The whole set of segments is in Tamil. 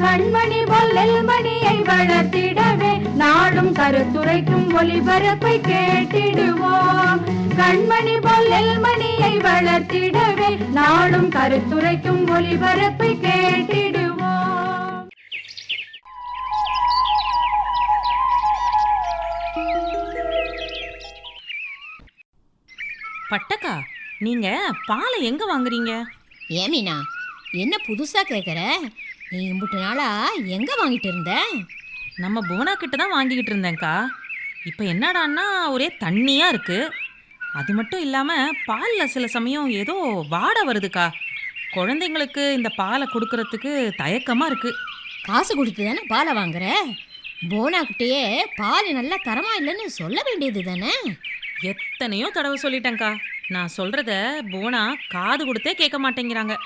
கண்மணி பொல்லல் மணியை வளர்த்திடவே நாடும் கருத்துரைக்கும் ஒளிபரப்பை கேட்டிடுவோம். கண்மணி பொல்லல் மணியை வளர்த்திடவே நாடும் கருத்துரைக்கும் ஒளிபரப்பை கேட்டிடுவோம். பட்டக்கா நீங்க பாலை எங்க வாங்குறீங்க? ஏமீனா என்ன புதுசா கேக்குற? நீ இம்புட்டு நாளா எங்க வாங்கிட்டு இருந்த? நம்ம புவனா கிட்ட தான் வாங்கிக்கிட்டு இருந்தேன்க்கா. இப்போ என்னடான்னா ஒரே தண்ணியா இருக்கு. அது மட்டும் இல்லாம பால்ல சில சமயம் ஏதோ வாடை வருதுக்கா. குழந்தைங்களுக்கு இந்த பாலை கொடுக்கறதுக்கு தயக்கமா இருக்கு. காசு கொடுத்து தானே பாலை வாங்குற? போனாக்கிட்டேயே பால் நல்லா தரமா இல்லைன்னு சொல்ல வேண்டியது தானே? எத்தனையோ தடவை சொல்லிட்டேன்க்கா. நான் சொல்றத புவனா காது கொடுத்தே கேட்க மாட்டேங்கிறாங்க.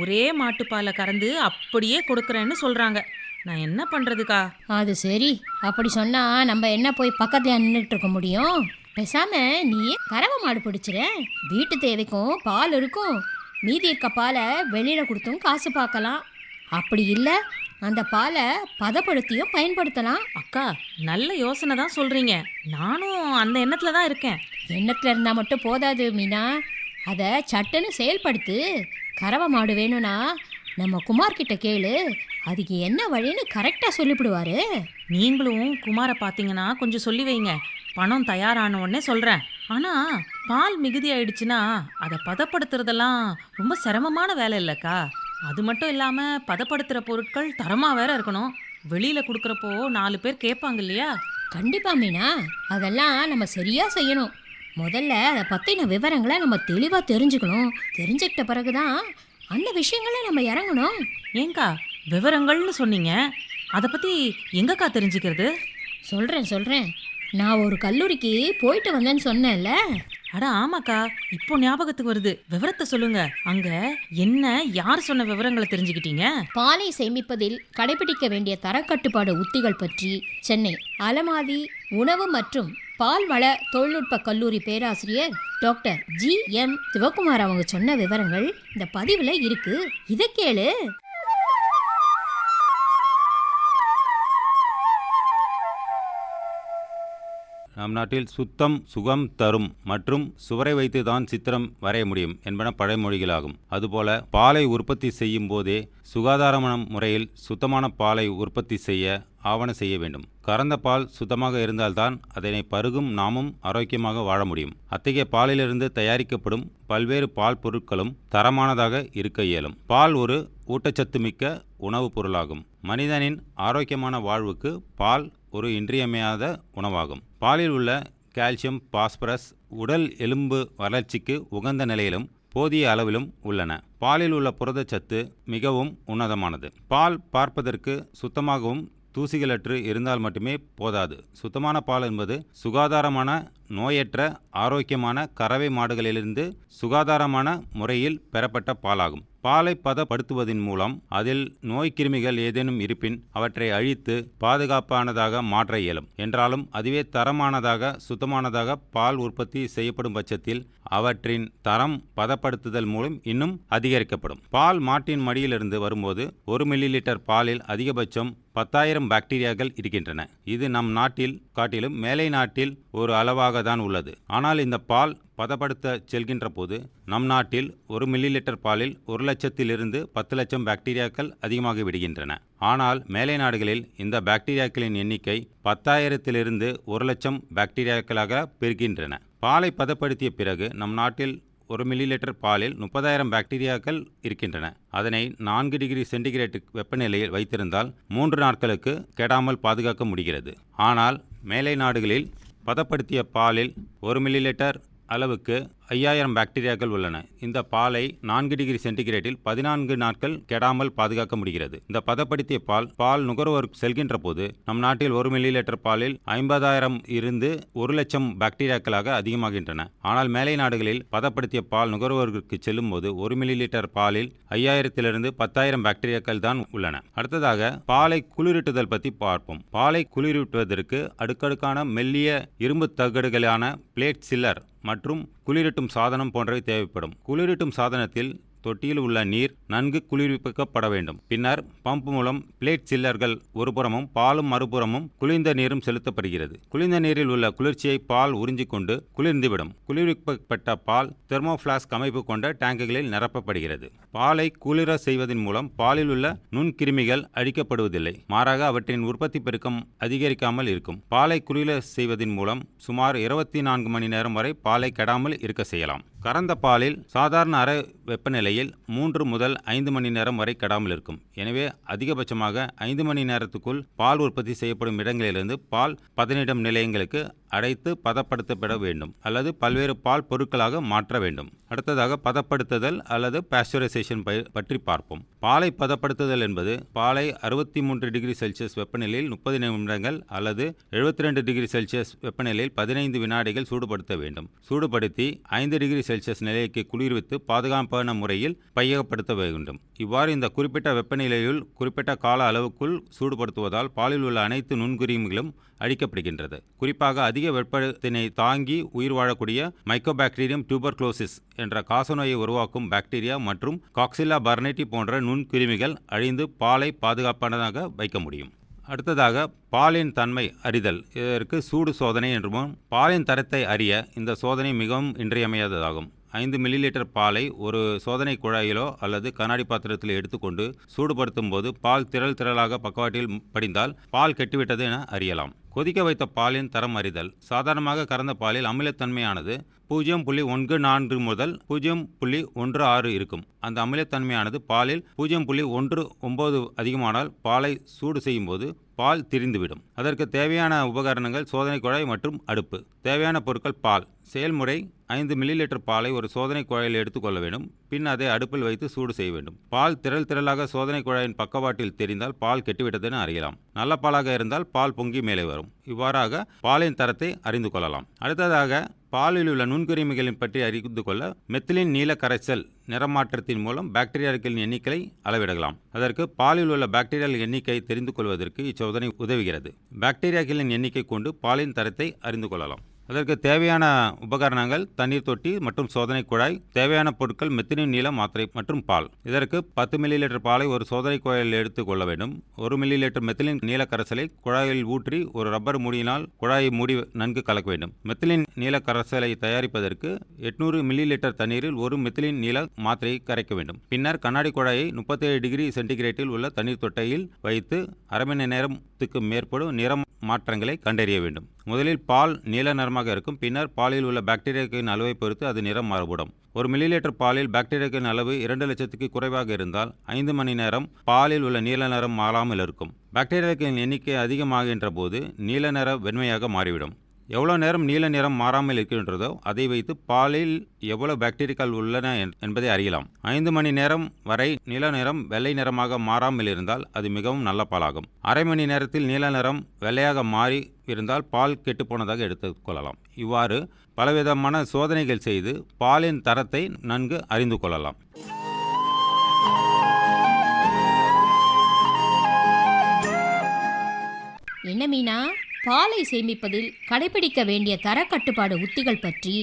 ஒரே மாட்டுப்பாலை கறந்து அப்படியே கொடுக்குறேன்னு சொல்றாங்க. நான் என்ன பண்றதுக்கா? அது சரி. அப்படி சொன்னா நம்ம என்ன போய் பக்கத்துல நின்றுட்டு இருக்க முடியும்? பேசாம நீ கறவை மாடு பிடிச்சிர. வீட்டு தேவைக்கும் பால் இருக்கும். மீதி இருக்க பாலை வெளியில கொடுத்தும் காசு பார்க்கலாம். அப்படி இல்லை அந்த பாலை பதப்படுத்தியும் பயன்படுத்தலாம். அக்கா நல்ல யோசனை தான் சொல்றீங்க. நானும் அந்த எண்ணத்துல தான் இருக்கேன். எண்ணத்துல இருந்தா மட்டும் போதாது மீனா. அதை சட்டுன்னு செயல்படுத்து. கறவை மாடு வேணும்னா நம்ம குமார் கிட்ட கேளு. அதுக்கு என்ன வழின்னு கரெக்டா சொல்லிவிடுவாரு. நீங்களும் குமாரை பார்த்தீங்கன்னா கொஞ்சம் சொல்லி வைங்க. பணம் தயாரான உடனே சொல்றேன். ஆனா பால் மிகுதி ஆயிடுச்சுன்னா அதை பதப்படுத்துறதெல்லாம் ரொம்ப சிரமமான வேலை இல்லைக்கா. அது மட்டும் இல்லாம பதப்படுத்துற பொருட்கள் தரமா வேற இருக்கணும். வெளியில கொடுக்குறப்போ நாலு பேர் கேட்பாங்க இல்லையா? கண்டிப்பா மீனா. அதெல்லாம் நம்ம சரியா செய்யணும். முதல்ல அதை பத்தின விவரங்களை நம்ம தெளிவா தெரிஞ்சுக்கணும். தெரிஞ்சுக்கிட்ட பிறகுதான் அந்த விஷயங்களை நம்ம இறங்கணும். ஏங்கா விவரங்கள்னு சொன்னீங்க. அதை பத்தி எங்கக்கா தெரிஞ்சுக்கிறது? சொல்றேன் சொல்றேன். நான் ஒரு கல்லூரிக்கு போயிட்டு வந்தேன்னு சொன்னேன்ல. அட ஆமாக்கா இப்போ ஞாபகத்துக்கு வருது. விவரத்தை சொல்லுங்க. அங்க என்ன யார் சொன்ன விவரங்களை தெரிஞ்சுக்கிட்டீங்க? பாலை சேமிப்பதில் கடைபிடிக்க வேண்டிய தரக்கட்டுப்பாடு உத்திகள் பற்றி சென்னை அலமாதி உணவு மற்றும் பால்வள தொழில்நுட்ப கல்லூரி பேராசிரியர் டாக்டர் ஜி எம் சிவகுமார் அவங்க சொன்ன விவரங்கள் இந்த பதிவில் இருக்கு. இதை கேளு. நம் நாட்டில் சுத்தம் சுகம் தரும் மற்றும் சுவரை வைத்து தான் சித்திரம் வரைய முடியும் என்பன பழமொழிகளாகும் அதுபோல பாலை உற்பத்தி செய்யும் போதே சுகாதாரமான முறையில் சுத்தமான பாலை உற்பத்தி செய்ய ஆவண செய்ய வேண்டும். கறந்த பால் சுத்தமாக இருந்தால்தான் அதனை பருகும் நாமும் ஆரோக்கியமாக வாழ முடியும். அத்தகைய பாலிலிருந்து தயாரிக்கப்படும் பல்வேறு பால் பொருட்களும் தரமானதாக இருக்க இயலும். பால் ஒரு ஊட்டச்சத்து மிக்க உணவுப் பொருளாகும். மனிதனின் ஆரோக்கியமான வாழ்வுக்கு பால் ஒரு இன்றியமையாத உணவாகும். பாலில் உள்ள கால்சியம் பாஸ்பரஸ் உடல் எலும்பு வளர்ச்சிக்கு உகந்த நிலையிலும் போதிய அளவிலும் உள்ளன. பாலில் உள்ள புரதச்சத்து மிகவும் உன்னதமானது. பால் பார்ப்பதற்கு சுத்தமாகவும் தூசிகளற்று இருந்தால் மட்டுமே போதாது. சுத்தமான பால் என்பது சுகாதாரமான நோயற்ற ஆரோக்கியமான கறவை மாடுகளிலிருந்து சுகாதாரமான முறையில் பெறப்பட்ட பாலாகும். பாலை பதப்படுத்துவதன் மூலம் அதில் நோய்க்கிருமிகள் ஏதேனும் இருப்பின் அவற்றை அழித்து பாதுகாப்பானதாக மாற்ற இயலும். என்றாலும் அதுவே தரமானதாக சுத்தமானதாக பால் உற்பத்தி செய்யப்படும் பட்சத்தில் அவற்றின் தரம் பதப்படுத்துதல் மூலம் இன்னும் அதிகரிக்கப்படும். பால் மாட்டின் மடியிலிருந்து வரும்போது ஒரு மில்லி லிட்டர் பாலில் அதிகபட்சம் பத்தாயிரம் பாக்டீரியாக்கள் இருக்கின்றன. இது நம் நாட்டில் காட்டிலும் மேலை நாட்டில் ஒரு அளவாக தான் உள்ளது. ஆனால் இந்த பால் பதப்படுத்த செல்கின்ற போது நம் நாட்டில் ஒரு மில்லி லிட்டர் பாலில் ஒரு லட்சத்திலிருந்து பத்து லட்சம் பாக்டீரியாக்கள் அதிகமாகி விடுகின்றன. ஆனால் மேலை நாடுகளில் இந்த பாக்டீரியாக்களின் எண்ணிக்கை பத்தாயிரத்திலிருந்து ஒரு லட்சம் பாக்டீரியாக்களாக பெருகின்றன. பாலை பதப்படுத்திய பிறகு நம் நாட்டில் ஒரு மில்லி லிட்டர் பாலில் முப்பதாயிரம் பாக்டீரியாக்கள் இருக்கின்றன. அதனை நான்கு டிகிரி சென்டிகிரேட் வெப்பநிலையில் வைத்திருந்தால் மூன்று நாட்களுக்கு கெடாமல் பாதுகாக்க முடிகிறது. ஆனால் மேலை நாடுகளில் பதப்படுத்திய பாலில் ஒரு மில்லி லிட்டர் அளவுக்கு ஐயாயிரம் பாக்டீரியாக்கள் உள்ளன. இந்த பாலை நான்கு டிகிரி சென்டிகிரேட்டில் பதினான்கு நாட்கள் கெடாமல் பாதுகாக்க முடிகிறது. இந்த பதப்படுத்திய பால் பால் நுகர்வோர் செல்கின்ற போது நம் நாட்டில் ஒரு மில்லி லிட்டர் பாலில் ஐம்பதாயிரம் இருந்து ஒரு லட்சம் பாக்டீரியாக்களாக அதிகமாகின்றன. ஆனால் மேலை நாடுகளில் பதப்படுத்திய பால் நுகர்வோருக்கு செல்லும் போது ஒரு மில்லி லிட்டர் பாலில் ஐயாயிரத்திலிருந்து பத்தாயிரம் பாக்டீரியாக்கள் தான் உள்ளன. அடுத்ததாக பாலை குளிரூட்டுதல் பற்றி பார்ப்போம். பாலை குளிரூட்டுவதற்கு அடுக்கடுக்கான மெல்லிய இரும்பு தகடுகளான பிளேட் சில்லர் மற்றும் குளிரூட்டும் சாதனம் போன்றவை தேவைப்படும். குளிரூட்டும் சாதனத்தில் தொட்டியில் உள்ள நீர் நன்கு குளிர்விக்கப்பட வேண்டும். பின்னர் பம்ப் மூலம் பிளேட் சில்லர்கள் ஒருபுறமும் பாலும் மறுபுறமும் குளிர்ந்த நீரும் செலுத்தப்படுகிறது. குளிர்ந்த நீரில் உள்ள குளிர்ச்சியை பால் உறிஞ்சிக்கொண்டு குளிர்ந்துவிடும். குளிர்விக்கப்பட்ட பால் தெர்மோஃபிளாஸ்க் அமைப்பு கொண்ட டேங்குகளில் நிரப்பப்படுகிறது. பாலை குளிர செய்வதன் மூலம் பாலில் உள்ள நுண்கிருமிகள் அழிக்கப்படுவதில்லை. மாறாக அவற்றின் உற்பத்தி பெருக்கம் அதிகரிக்காமல் இருக்கும். பாலை குளிர செய்வதன் மூலம் சுமார் இருபத்தி நான்கு மணி நேரம் வரை பாலை கெடாமல் இருக்க செய்யலாம். கறந்த பாலில் சாதாரண அறை வெப்பநிலையில் மூன்று முதல் ஐந்து மணி நேரம் வரை கெடாமல் இருக்கும். எனவே அதிகபட்சமாக ஐந்து மணி நேரத்துக்குள் பால் உற்பத்தி செய்யப்படும் இடங்களிலிருந்து பால் பதனிடும் நிலையங்களுக்கு அடைத்து பதப்படுத்தப்பட வேண்டும் அல்லது பல்வேறு பால் பொருட்களாக மாற்ற வேண்டும். அடுத்ததாக பதப்படுத்துதல் அல்லது பாஸ்டரைசேஷன் பற்றி பார்ப்போம். பாலை பதப்படுத்துதல் என்பது பாலை அறுபத்தி மூன்று டிகிரி செல்சியஸ் வெப்பநிலையில் முப்பது நிமிடங்கள் அல்லது எழுபத்தி ரெண்டு டிகிரி செல்சியஸ் வெப்பநிலையில் பதினைந்து வினாடிகள் சூடுபடுத்த வேண்டும். சூடுபடுத்தி ஐந்து டிகிரி செல்சியஸ் நிலைக்கு குளிர்வித்து பாதுகாப்பான முறையில் பையகப்படுத்த வேண்டும். இவ்வாறு இந்த குறிப்பிட்ட வெப்பநிலையில் குறிப்பிட்ட கால அளவுக்குள் சூடுபடுத்துவதால் பாலில் உள்ள அனைத்து நுண்குறிமுகளும் அழிக்கப்படுகின்றது. குறிப்பாக அதிக வெப்பத்தினை தாங்கி உயிர் வாழக்கூடிய மைக்கோபாக்டீரியம் டியூபர்க்ளோசிஸ் என்ற காசநோயை உருவாக்கும் பாக்டீரியா மற்றும் காக்சில்லா பர்னேட்டி போன்ற நுண்கிருமிகள் அழிந்து பாலை பாதுகாப்பானதாக வைக்க முடியும். அடுத்ததாக பாலின் தன்மை அறிதல். இதற்கு சூடு சோதனை என்றும் பாலின் தரத்தை அறிய இந்த சோதனை மிகவும் இன்றியமையாததாகும். ஐந்து மில்லி லிட்டர் பாலை ஒரு சோதனை குழாயிலோ அல்லது கண்ணாடி பாத்திரத்தில் எடுத்துக்கொண்டு சூடுபடுத்தும் போது பால் திரள் திரளாக பக்கவாட்டில் படிந்தால் பால் கெட்டுவிட்டது என அறியலாம். கொதிக்க வைத்த பாலின் தரம் அறிதல். சாதாரணமாக கறந்த பாலில் அமிலத்தன்மையானது பூஜ்ஜியம் புள்ளி ஒன்று நான்கு முதல் பூஜ்ஜியம் புள்ளி ஒன்று ஆறு இருக்கும். அந்த அமிலத்தன்மையானது பாலில் பூஜ்ஜியம் புள்ளி ஒன்று ஒம்பது அதிகமானால் பாலை சூடு செய்யும்போது பால் திரிந்துவிடும். அதற்கு தேவையான உபகரணங்கள் சோதனை குழாய் மற்றும் அடுப்பு. தேவையான பொருட்கள் பால். செயல்முறை ஐந்து மில்லி லிட்டர் பாலை ஒரு சோதனை குழாயில் எடுத்துக்கொள்ள வேண்டும். பின் அதை அடுப்பில் வைத்து சூடு செய்ய வேண்டும். பால் திரள் திரளாக சோதனை குழாயின் பக்கவாட்டில் தெரிந்தால் பால் கெட்டுவிட்டதென அறியலாம். நல்ல பாலாக இருந்தால் பால் பொங்கி மேலே வரும். இவ்வாறாக பாலின் தரத்தை அறிந்து கொள்ளலாம். அடுத்ததாக பாலில் உள்ள நுண்கிருமிகளின் பற்றி அறிந்து கொள்ள மெத்திலின் நீல கரைசல் நிறமாற்றத்தின் மூலம் பாக்டீரியாக்களின் எண்ணிக்கையை அளவிடலாம். அதற்கு பாலில் உள்ள பாக்டீரியால் எண்ணிக்கை தெரிந்து கொள்வதற்கு இச்சோதனை உதவுகிறது. பாக்டீரியாக்களின் எண்ணிக்கை கொண்டு பாலின் தரத்தை அறிந்து கொள்ளலாம். அதற்கு தேவையான உபகரணங்கள் தண்ணீர் தொட்டி மற்றும் சோதனை குழாய் தேவையான பொருட்கள் மெத்தினின் நீளம் மாத்திரை மற்றும் பால். இதற்கு பத்து மில்லி லிட்டர் பாலை ஒரு சோதனை குழாயில் எடுத்துக் கொள்ள வேண்டும். ஒரு மில்லி லிட்டர் மெத்திலின் நீல கரைசலை குழாயில் ஊற்றி ஒரு ரப்பர் மூடியினால் குழாயை மூடி நன்கு கலக்க வேண்டும். மெத்திலின் நீல கரைசலை தயாரிப்பதற்கு எட்நூறு மில்லி லிட்டர் தண்ணீரில் ஒரு மெத்திலின் நீல மாத்திரையை கரைக்க வேண்டும். பின்னர் கண்ணாடி குழாயை முப்பத்தேழு டிகிரி சென்டிகிரேட்டில் உள்ள தண்ணீர் தொட்டையில் வைத்து அரை மணி நேரத்துக்கு மேற்படும் நிறம் மாற்றங்களை கண்டறிய வேண்டும். முதலில் பால் நீல நிறமாக இருக்கும். பின்னர் பாலில் உள்ள பாக்டீரியாக்களின் அளவை பொறுத்து அது நிறம் மாறுபடும். ஒரு மில்லிலிட்டர் பாலில் பாக்டீரியாக்களின் அளவு இரண்டு லட்சத்துக்கு குறைவாக இருந்தால் ஐந்து மணி நேரம் பாலில் உள்ள நீல நிறம் மாறாமல் இருக்கும். பாக்டீரியாக்களின் எண்ணிக்கை அதிகமாகின்ற போது நீல நிற வெண்மையாக மாறிவிடும். எவ்வளோ நேரம் நீல நிறம் மாறாமல் இருக்கின்றதோ அதை வைத்து பாலில் எவ்வளோ பாக்டீரியாக்கள் உள்ளன என்பதை அறியலாம். ஐந்து மணி நேரம் வரை நீல நிறம் வெள்ளை நிறமாக மாறாமல் இருந்தால் அது மிகவும் நல்ல பாலாகும். அரை மணி நேரத்தில் நீல நிறம் வெள்ளையாக மாறி இருந்தால் பால் கெட்டுப்போனதாக எடுத்துக்கொள்ளலாம் இவ்வாறு பலவிதமான சோதனைகள் செய்து பாலின் தரத்தை நன்கு அறிந்து கொள்ளலாம். என்ன மீனா? பாலை சேமிப்பதில் கடைபிடிக்க வேண்டிய தரக்கட்டுப்பாடு உத்திகள் பற்றி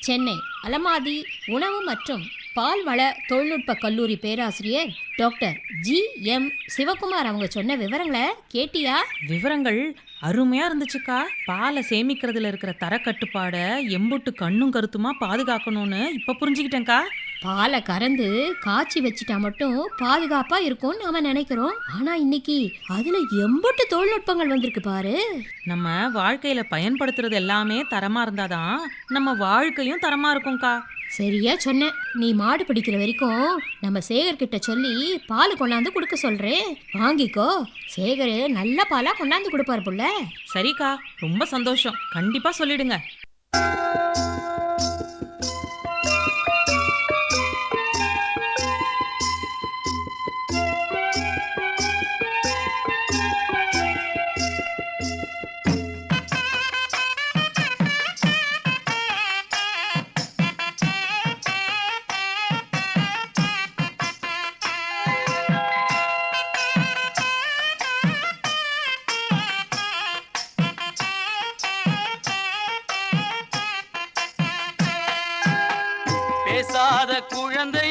சென்னை அலமாதி உணவு மற்றும் பால்வள தொழில்நுட்ப கல்லூரி பேராசிரியர் டாக்டர் ஜி எம் சிவகுமார் அவங்க சொன்ன விவரங்களை கேட்டியா? விவரங்கள் அருமையா இருந்துச்சுக்கா. பாலை சேமிக்கிறதுல இருக்கிற தரக்கட்டுப்பாடை எம்புட்டு கண்ணும் கருத்துமா பாதுகாக்கணும்னு இப்ப புரிஞ்சுக்கிட்டேன்க்கா. பாலை கறந்து காய்ச்சி வச்சிட்டா மட்டும் பாதுகாப்பா இருக்கும்னு நாம நினைக்கிறோம். ஆனா இன்னைக்கு அதுல எம்புட்டு தொழில்நுட்பங்கள் வந்திருக்கு பாரு. நம்ம வாழ்க்கையில பயன்படுத்துறது எல்லாமே தரமா இருந்தாதான் நம்ம வாழ்க்கையும் தரமா இருக்கும்க்கா. சரியா சொன்ன. நீ மாடு பிடிக்கிற வரைக்கும் நம்ம சேகர் கிட்ட சொல்லி பால் கொண்டாந்து கொடுக்க சொல்றேன். வாங்கிக்கோ. சேகர் நல்ல பாலா கொண்டாந்து கொடுப்பாரு புள்ள சரிக்கா. ரொம்ப சந்தோஷம். கண்டிப்பா சொல்லிடுங்க.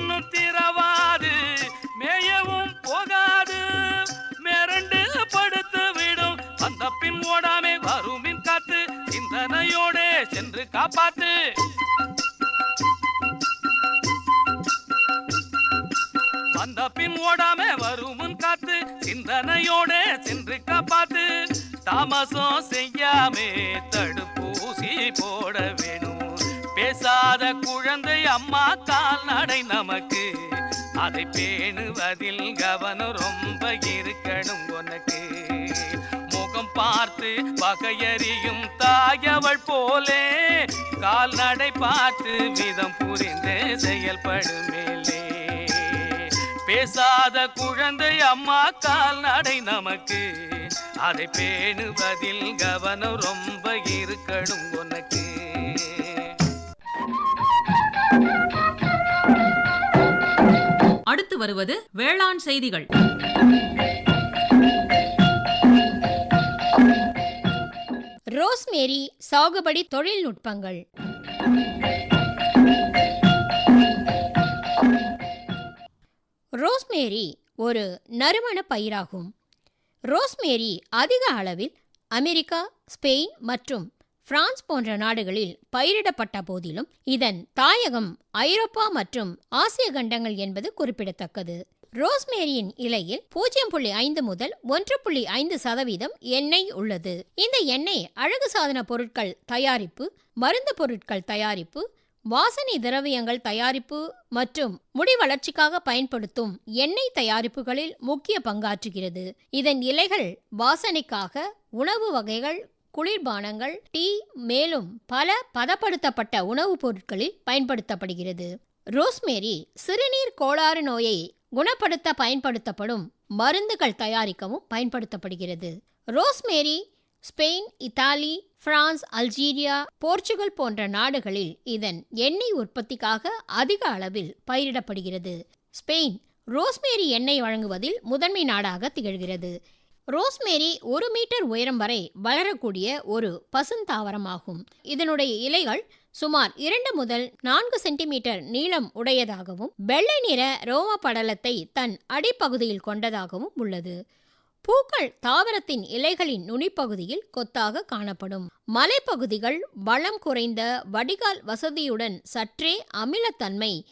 வாயொன்னு திறவாது மேயவும் போகாது. மிரண்டு படுத்து விடும் அந்த பின் ஓடாமே வருமின் காத்து சிந்தனையோடே சென்று காப்பாத்து. வந்த பின் ஓடாம வருமுன் காத்து சிந்தனையோட சென்று காப்பாத்து. தாமசம் செய்யாமே தடுப்பூசி பேசாத குழந்தை அம்மா கால்நடை நமக்கு. அதை பேணுவதில் கவனம் ரொம்ப இருக்கணும் உனக்கு. முகம் பார்த்து பகையறியும் தாயவள் போலே. கால்நடை பார்த்து விதம் புரிந்து செயல்படுமேலே பேசாத குழந்தை அம்மா கால்நடை நமக்கு. அதை பேணுவதில் கவனம் ரொம்ப இருக்கணும் உனக்கு. வருவது வேளாண் செய்திகள். ரோஸ்மேரி சாகுபடி தொழில்நுட்பங்கள். ரோஸ்மேரி ஒரு நறுமண பயிராகும். ரோஸ்மேரி அதிக அளவில் அமெரிக்கா ஸ்பெயின் மற்றும் பிரான்ஸ் போன்ற நாடுகளில் பயிரிடப்பட்ட போதிலும் இதன் தாயகம் ஐரோப்பா மற்றும் ஆசிய கண்டங்கள் என்பது குறிப்பிடத்தக்கது. ரோஸ்மேரியின் இலையில் பூஜ்ஜியம் புள்ளி ஐந்து முதல் ஒன்று புள்ளி ஐந்து சதவீதம் எண்ணெய் உள்ளது. இந்த எண்ணெய் அழகு சாதன பொருட்கள் தயாரிப்பு மருந்து பொருட்கள் தயாரிப்பு வாசனை திரவியங்கள் தயாரிப்பு மற்றும் முடி வளர்ச்சிக்காக பயன்படுத்தும் எண்ணெய் தயாரிப்புகளில் முக்கிய பங்காற்றுகிறது. இதன் இலைகள் வாசனைக்காக உணவு வகைகள் குளிர்பானங்கள் டீ மேலும் பல பதப்படுத்தப்பட்ட உணவுப் பொருட்களில் பயன்படுத்தப்படுகிறது. ரோஸ்மேரி சிறுநீர் கோளாறு நோயை குணப்படுத்த பயன்படுத்தப்படும் மருந்துகள் தயாரிக்கவும் பயன்படுத்தப்படுகிறது. Rosemary Spain Italy France Algeria Portugal போன்ற நாடுகளில் இதன் எண்ணெய் உற்பத்திக்காக அதிக அளவில் பயிரிடப்படுகிறது. ஸ்பெயின் ரோஸ்மேரி எண்ணெய் வழங்குவதில் முதன்மை நாடாக திகழ்கிறது. ரோஸ்மேரி ஒரு மீட்டர் உயரம் வரை வளரக்கூடிய ஒரு பசுந்தாவரமாகும். இதனுடைய இலைகள் சுமார் இரண்டு முதல் நான்கு சென்டிமீட்டர் நீளம் உடையதாகவும் வெள்ளை நிற ரோம படலத்தை தன் அடிப்பகுதியில் கொண்டதாகவும் உள்ளது. பூக்கள் தாவரத்தின் இலைகளின் நுனிப்பகுதியில் கொத்தாக காணப்படும். மலைப்பகுதிகள் வளம் குறைந்த வடிகால் வசதியுடன் சற்றே அமிலத்தன்மை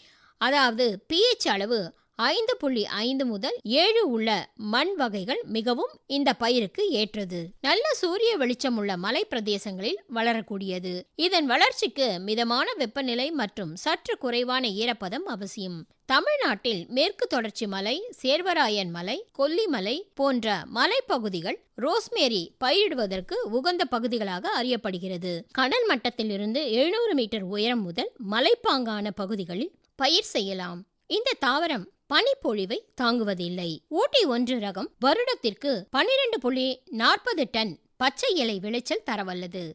அதாவது பிஎச் அளவு ஐந்து புள்ளி ஐந்து முதல் ஏழு உள்ள மண் வகைகள் மிகவும் இந்த பயிருக்கு ஏற்றது. நல்ல சூரிய வெளிச்சம் உள்ள மலை பிரதேசங்களில் வளரக்கூடியது. இதன் வளர்ச்சிக்கு மிதமான வெப்பநிலை மற்றும் சற்று குறைவான ஈரப்பதம் அவசியம். தமிழ்நாட்டில் மேற்கு தொடர்ச்சி மலை சேர்வராயன் மலை கொல்லிமலை போன்ற மலைப்பகுதிகள் ரோஸ்மேரி பயிரிடுவதற்கு உகந்த பகுதிகளாக அறியப்படுகிறது. கடல் மட்டத்திலிருந்து எழுநூறு மீட்டர் உயரம் முதல் மலைப்பாங்கான பகுதிகளில் பயிர் செய்யலாம். இந்த தாவரம் பனிப்பொழிவை தாங்குவதில்லை. ஊட்டி ஒன்று ரகம் வருடத்திற்கு பனிரெண்டு புள்ளி நாற்பது டன் பச்சை இலை விளைச்சல் தரவல்லது.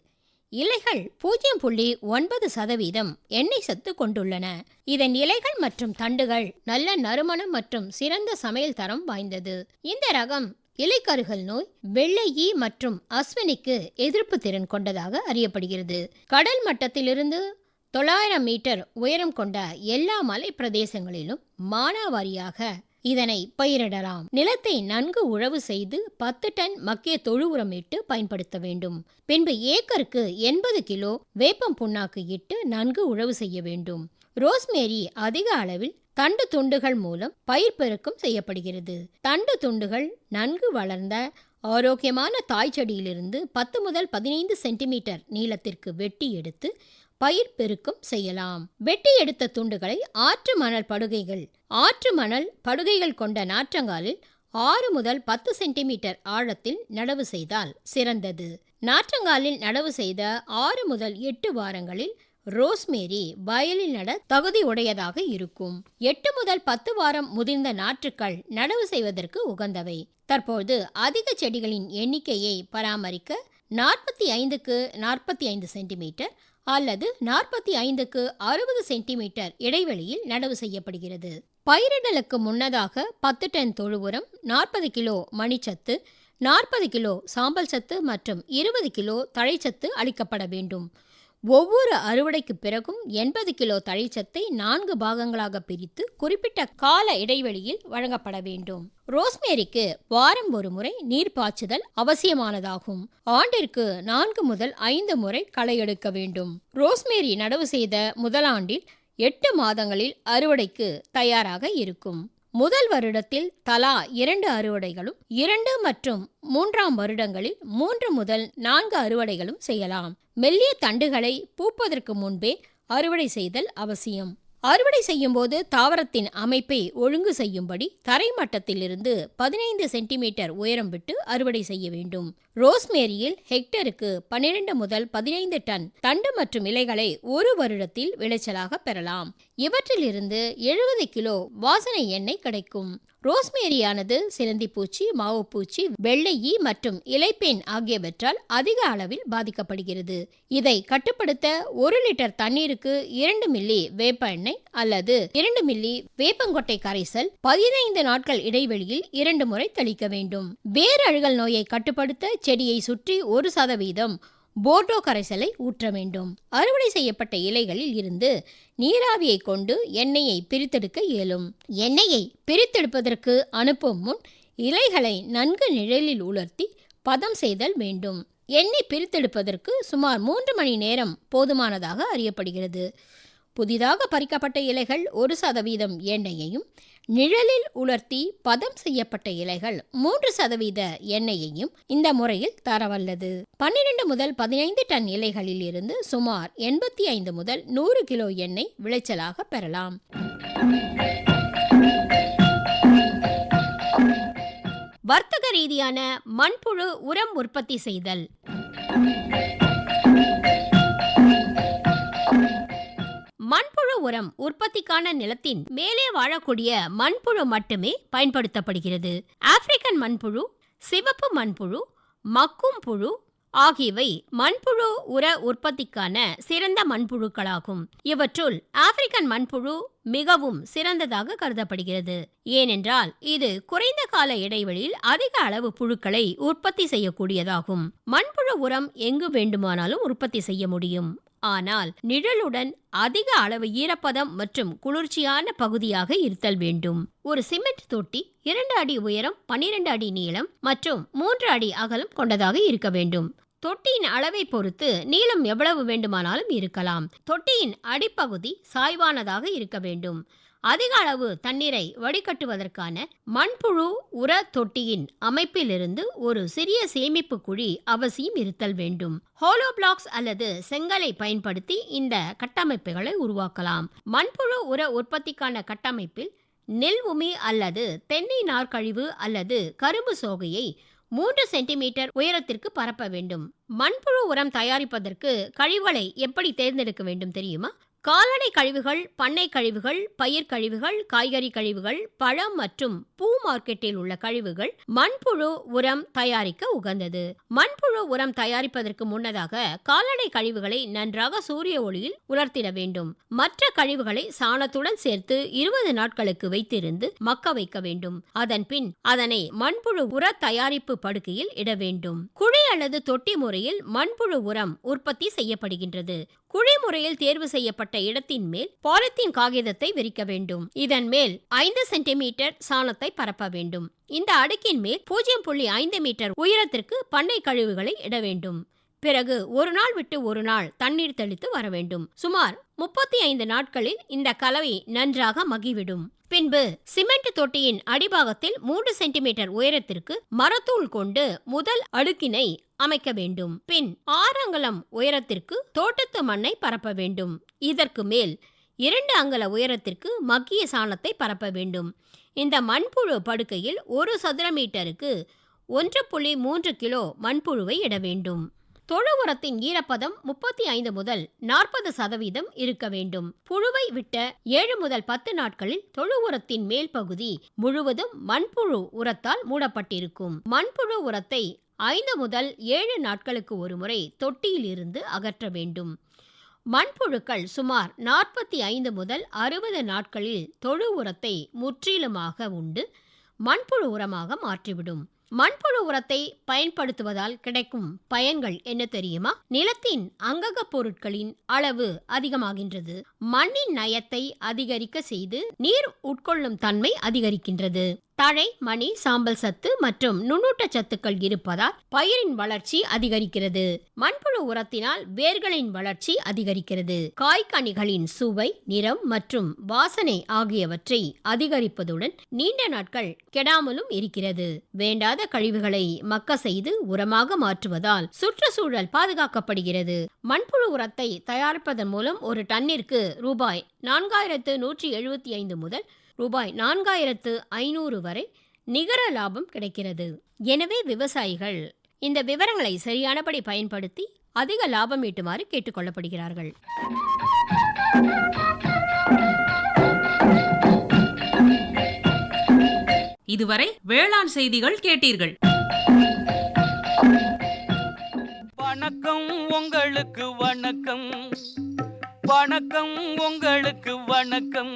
இலைகள் பூஜ்ஜியம் புள்ளி ஒன்பது சதவீதம் எண்ணெய் சத்து கொண்டுள்ளன. இதன் இலைகள் மற்றும் தண்டுகள் நல்ல நறுமணம் மற்றும் சிறந்த சமையல் தரம் வாய்ந்தது. இந்த ரகம் இலைக்கருகல் நோய் வெள்ளை ஈ மற்றும் அஸ்வினிக்கு எதிர்ப்பு திறன் கொண்டதாக அறியப்படுகிறது. கடல் மட்டத்திலிருந்து தொள்ளாயிரம் மீட்டர் உயரம் கொண்ட எல்லா மலை பிரதேசங்களிலும் மானாவாரியாக இதனை பயிரிடலாம். நிலத்தை நன்கு உழவு செய்து பத்து டன் மக்கிய தொழு உரம் இட்டு பயன்படுத்த வேண்டும். பின்பு ஏக்கருக்கு எண்பது கிலோ வேப்பம் புண்ணாக்கு இட்டு நன்கு உழவு செய்ய வேண்டும். ரோஸ்மேரி அதிக அளவில் தண்டு துண்டுகள் மூலம் பயிர் பெருக்கம் செய்யப்படுகிறது. தண்டு துண்டுகள் நன்கு வளர்ந்த ஆரோக்கியமான தாய் செடியிலிருந்து பத்து முதல் பதினைந்து சென்டிமீட்டர் நீளத்திற்கு வெட்டி எடுத்து பயிர் பெருக்கும் செய்யலாம். வெட்டி எடுத்த துண்டுகளை ஆற்று மணல் படுகைகள். ஆற்று மணல் படுகைகள் கொண்ட நாற்றங்காலில் ஆறு முதல் பத்து சென்டிமீட்டர் ஆழத்தில் நடவு செய்தால் சிறந்தது. நாற்றங்காலில் நடவு செய்த ஆறு முதல் எட்டு வாரங்களில் ரோஸ்மேரி வயலில் நட தகுதி உடையதாக இருக்கும். எட்டு முதல் பத்து வாரம் முதிர்ந்த நாற்றுக்கள் நடவு செய்வதற்கு உகந்தவை. தற்போது அதிக செடிகளின் எண்ணிக்கையை பராமரிக்க நாற்பத்தி ஐந்துக்கு நாற்பத்தி ஐந்து சென்டிமீட்டர் அல்லது நாற்பத்தி ஐந்துக்கு அறுபது சென்டிமீட்டர் இடைவெளியில் நடவு செய்யப்படுகிறது. பயிரிடலுக்கு முன்னதாக பத்து டன் தொழு உரம் நாற்பது கிலோ மணிச்சத்து நாற்பது கிலோ சாம்பல் சத்து மற்றும் இருபது கிலோ தழைச்சத்து அளிக்கப்பட வேண்டும். ஒவ்வொரு அறுவடைக்கு பிறகும் எண்பது கிலோ தழைச்சத்தை நான்கு பாகங்களாக பிரித்து குறிப்பிட்ட கால இடைவெளியில் வழங்கப்பட வேண்டும். ரோஸ்மேரிக்கு வாரம் ஒரு முறை நீர் பாய்ச்சுதல் அவசியமானதாகும். ஆண்டிற்கு நான்கு முதல் ஐந்து முறை களை எடுக்க வேண்டும். ரோஸ்மேரி நடவு செய்த முதலாண்டில் எட்டு மாதங்களில் அறுவடைக்கு தயாராக இருக்கும். முதல் வருடத்தில் தலா இரண்டு அறுவடைகளும் இரண்டு மற்றும் மூன்றாம் வருடங்களில் மூன்று முதல் நான்கு அறுவடைகளும் செய்யலாம். மெல்லிய தண்டுகளை பூப்பதற்கு முன்பே அறுவடை செய்தல் அவசியம். அறுவடை செய்யும்போது தாவரத்தின் அமைப்பை ஒழுங்கு செய்யும்படி தரைமட்டத்திலிருந்து பதினைந்து சென்டிமீட்டர் உயரம் விட்டு அறுவடை செய்ய வேண்டும். ரோஸ்மேரியில் ஹெக்டருக்கு பன்னிரண்டு முதல் பதினைந்து டன் தண்டு மற்றும் இலைகளை ஒரு வருடத்தில் விளைச்சலாக பெறலாம். இவற்றிலிருந்து எழுபது கிலோ வாசனை எண்ணெய் கிடைக்கும். ரோஸ்மேரியானது சிலந்திப்பூச்சி மாவுப்பூச்சி வெள்ளை ஈ மற்றும் இலைப்பேன் ஆகியவற்றால் அதிக அளவில் பாதிக்கப்படுகிறது. இதை கட்டுப்படுத்த ஒரு லிட்டர் தண்ணீருக்கு இரண்டு மில்லி வேப்ப எண்ணெய் அல்லது இரண்டு மில்லி வேப்பங்கொட்டை கரைசல் பதினைந்து நாட்கள் இடைவெளியில் இரண்டு முறை தெளிக்க வேண்டும். வேறு அழுகல் நோயை கட்டுப்படுத்த செடியை சுற்றி ஒரு சதவீதம் போர்டோ கரைசலை ஊற்ற வேண்டும். அறுவடை செய்யப்பட்ட இலைகளில் இருந்து நீராவியை கொண்டு எண்ணெயை பிரித்தெடுக்க இயலும். எண்ணெயை பிரித்தெடுப்பதற்கு அனுப்பும் முன் இலைகளை நன்கு நிழலில் உலர்த்தி பதம் செய்தல் வேண்டும். எண்ணெய் பிரித்தெடுப்பதற்கு சுமார் மூன்று மணி நேரம் போதுமானதாக அறியப்படுகிறது. புதிதாக பறிக்கப்பட்ட இலைகள் ஒரு சதவீதம் எண்ணெயையும் நிழலில் உலர்த்தி பதம் செய்யப்பட்ட இலைகள் மூன்று சதவீத எண்ணெயையும் இந்த முறையில் தரவல்லது. பன்னிரண்டு முதல் பதினைந்து டன் இலைகளில் இருந்து சுமார் எண்பத்தி ஐந்து முதல் நூறு கிலோ எண்ணெய் விளைச்சலாக பெறலாம். வர்த்தக ரீதியான மண்புழு உரம் உற்பத்தி செய்தல். உரம் உற்பத்திக்கான நிலத்தின் மேலே வாழக்கூடிய மண்புழு மட்டுமே பயன்படுத்தப்படுகிறது. ஆப்பிரிக்கன் மண்புழு சிவப்பு மண்புழு மக்கும் புழு ஆகியவை மண்புழு உர உற்பத்திக்கான சிறந்த மண்புழுக்களாகும். இவற்றுள் ஆப்பிரிக்கன் மண்புழு மிகவும் சிறந்ததாக கருதப்படுகிறது. ஏனென்றால் இது குறைந்த கால இடைவெளியில் அதிக அளவு புழுக்களை உற்பத்தி செய்யக்கூடியதாகும். மண்புழு உரம் எங்கு வேண்டுமானாலும் உற்பத்தி செய்ய முடியும். ஆனால் நிழலுடன் அதிக அளவு ஈரப்பதம் மற்றும் குளிர்ச்சியான பகுதியாக இருத்தல் வேண்டும். ஒரு சிமெண்ட் தொட்டி இரண்டு அடி உயரம் பன்னிரண்டு அடி நீளம் மற்றும் மூன்று அடி அகலம் கொண்டதாக இருக்க வேண்டும். தொட்டியின் அளவை பொறுத்து நீளம் எவ்வளவு வேண்டுமானாலும் இருக்கலாம். தொட்டியின் அடிப்பகுதி சாய்வானதாக இருக்க வேண்டும். அதிக அளவு தண்ணீரை வடிகட்டுவதற்கான மண்புழு உர தொட்டியின் அமைப்பிலிருந்து ஒரு சிறிய சேமிப்பு குழி அவசியம் இருத்தல் வேண்டும். ஹோலோ பிளாக்ஸ் அல்லது செங்கலை பயன்படுத்தி இந்த கட்டமைப்புகளை உருவாக்கலாம். மண்புழு உர உற்பத்திக்கான கட்டமைப்பில் நெல் உமி அல்லது தென்னை நார்க்கழிவு அல்லது கரும்பு சோகையை மூன்று சென்டிமீட்டர் உயரத்திற்கு பரப்ப வேண்டும். மண்புழு உரம் தயாரிப்பதற்கு கழிவுகளை எப்படி தேர்ந்தெடுக்க வேண்டும் தெரியுமா? கால்நடை கழிவுகள் பண்ணை கழிவுகள் பயிர் கழிவுகள் காய்கறி கழிவுகள் பழம் மற்றும் பூ மார்க்கெட்டில் உள்ள கழிவுகள் மண்புழு உரம் தயாரிக்க உகந்தது. மண்புழு உரம் தயாரிப்பதற்கு முன்னதாக கால்நடை கழிவுகளை நன்றாக சூரிய ஒளியில் உலர்த்திட வேண்டும். மற்ற கழிவுகளை சாணத்துடன் சேர்த்து இருபது நாட்களுக்கு வைத்திருந்து மக்க வைக்க வேண்டும். அதன் பின் அதனை மண்புழு உர தயாரிப்பு படுக்கையில் இட வேண்டும். குழி அல்லது தொட்டி முறையில் மண்புழு உரம் உற்பத்தி செய்யப்படுகின்றது. குழிமுறையில் தேர்வு செய்யப்பட்ட இடத்தின் மேல் பாலித்தீன் காகிதத்தை விரிக்க வேண்டும். இதன் மேல் ஐந்து சென்டிமீட்டர் சாணத்தை பரப்ப வேண்டும். இந்த அடுக்கின் மேல் பூஜ்ஜியம் புள்ளி ஐந்து மீட்டர் உயரத்திற்கு பண்ணை கழிவுகளை இட வேண்டும். பிறகு ஒரு நாள் விட்டு ஒரு நாள் தண்ணீர் தெளித்து வர வேண்டும். சுமார் முப்பத்தி ஐந்து நாட்களில் இந்த கலவை நன்றாக மகிவிடும் பின்பு சிமெண்ட் தொட்டியின் அடிபாகத்தில் மூன்று சென்டிமீட்டர் உயரத்திற்கு மரத்தூள் கொண்டு முதல் அடுக்கினை அமைக்க வேண்டும். பின் ஆறு உயரத்திற்கு தோட்டத்து மண்ணை பரப்ப வேண்டும். இதற்கு மேல் இரண்டு அங்கல உயரத்திற்கு மக்கிய சாணத்தை பரப்ப வேண்டும். இந்த மண்புழு படுக்கையில் ஒரு சதுர மீட்டருக்கு ஒன்று புள்ளி மூன்று கிலோ மண்புழுவை இட வேண்டும். தொழு உரத்தின் ஈரப்பதம் முப்பத்தி ஐந்து முதல் நாற்பது சதவீதம் இருக்க வேண்டும். புழுவை விட்ட ஏழு முதல் பத்து நாட்களில் தொழு உரத்தின் மேல் பகுதி முழுவதும் மண்புழு உரத்தால் மூடப்பட்டிருக்கும். மண்புழு உரத்தை ஐந்து முதல் ஏழு நாட்களுக்கு ஒருமுறை தொட்டியிலிருந்து அகற்ற வேண்டும். மண்புழுக்கள் சுமார் நாற்பத்தி ஐந்து முதல் அறுபது நாட்களில் தொழு உரத்தை முற்றிலுமாக உண்டு மண்புழு உரமாக மாற்றிவிடும். மண்புழு உரத்தை பயன்படுத்துவதால் கிடைக்கும் பயன்கள் என்ன தெரியுமா? நிலத்தின் அங்கக பொருட்களின் அளவு அதிகமாகின்றது. மண்ணின் நயத்தை அதிகரிக்க செய்து நீர் உட்கொள்ளும் தன்மை அதிகரிக்கின்றது. தழை மணி சாம்பல் சத்து மற்றும் நுண்ணூட்ட சத்துக்கள் இருப்பதால் பயிரின் வளர்ச்சி அதிகரிக்கிறது. மண்புழு உரத்தினால் வேர்களின் வளர்ச்சி அதிகரிக்கிறது. காய்கனிகளின் சுவை நிறம் மற்றும் வாசனை ஆகியவற்றை அதிகரிப்பதுடன் நீண்ட நாட்கள் கெடாமலும் இருக்கிறது. வேண்டாத கழிவுகளை மக்க செய்து உரமாக மாற்றுவதால் சுற்றுச்சூழல் பாதுகாக்கப்படுகிறது. மண்புழு உரத்தை தயாரிப்பதன் மூலம் ஒரு டன்னிற்கு ரூபாய் நான்காயிரத்து நூற்றி எழுபத்தி ஐந்து முதல் ரூபாய் நான்காயிரத்து ஐநூறு வரை நிகர லாபம் கிடைக்கிறது. எனவே விவசாயிகள் இந்த விவரங்களை சரியானபடி பயன்படுத்தி அதிக லாபம் ஈட்டுமாறு கேட்டுக்கொள்ளப்படுகிறார்கள். இதுவரை வேளாண் செய்திகள் கேட்டீர்கள். வணக்கம் உங்களுக்கு வணக்கம். வணக்கம் உங்களுக்கு வணக்கம்.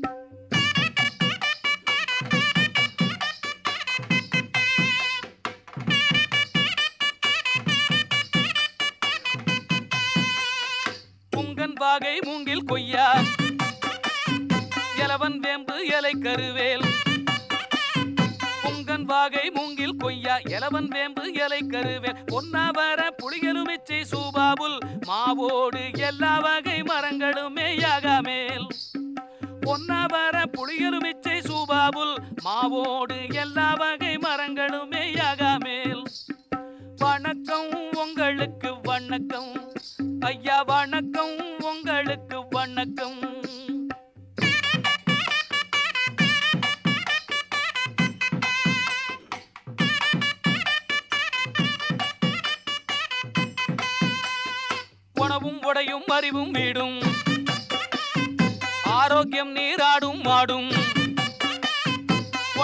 புங்கன் வாகை மூங்கில் கொய்யா இலவன் வேம்பு எலை கருவேல். பொங்கன் வாகை மூங்கில் கொய்யா இலவன் வேம்பு எலை கருவேல். பொன்னாவர புளியலுமிச்சை சூபாபுல். மாவோடு எல்லா வகை மரங்களுமே யாகாமேல். பொன்னாவர புளியலுமிச்சை சூபாபுல். மாவோடு எல்லா வகை மரங்களுமே யாகாமேல். வணக்கம் உங்களுக்கு வணக்கம். ஐயா வணக்கம் உங்களுக்கு வணக்கம். உணவும் உடையும் அறிவும் வீடும் ஆரோக்கியம் நீராடும் மாடும்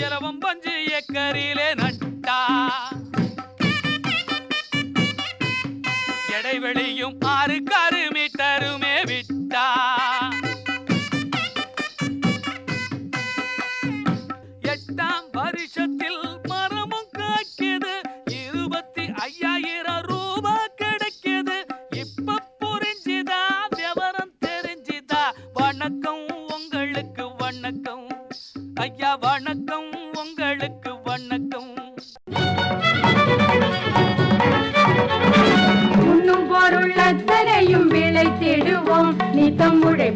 இலவம் பஞ்சு ஏக்கரிலே நட்டா. இடைவெளியும் ஆறு கரு மீட்டருமே விட்டு.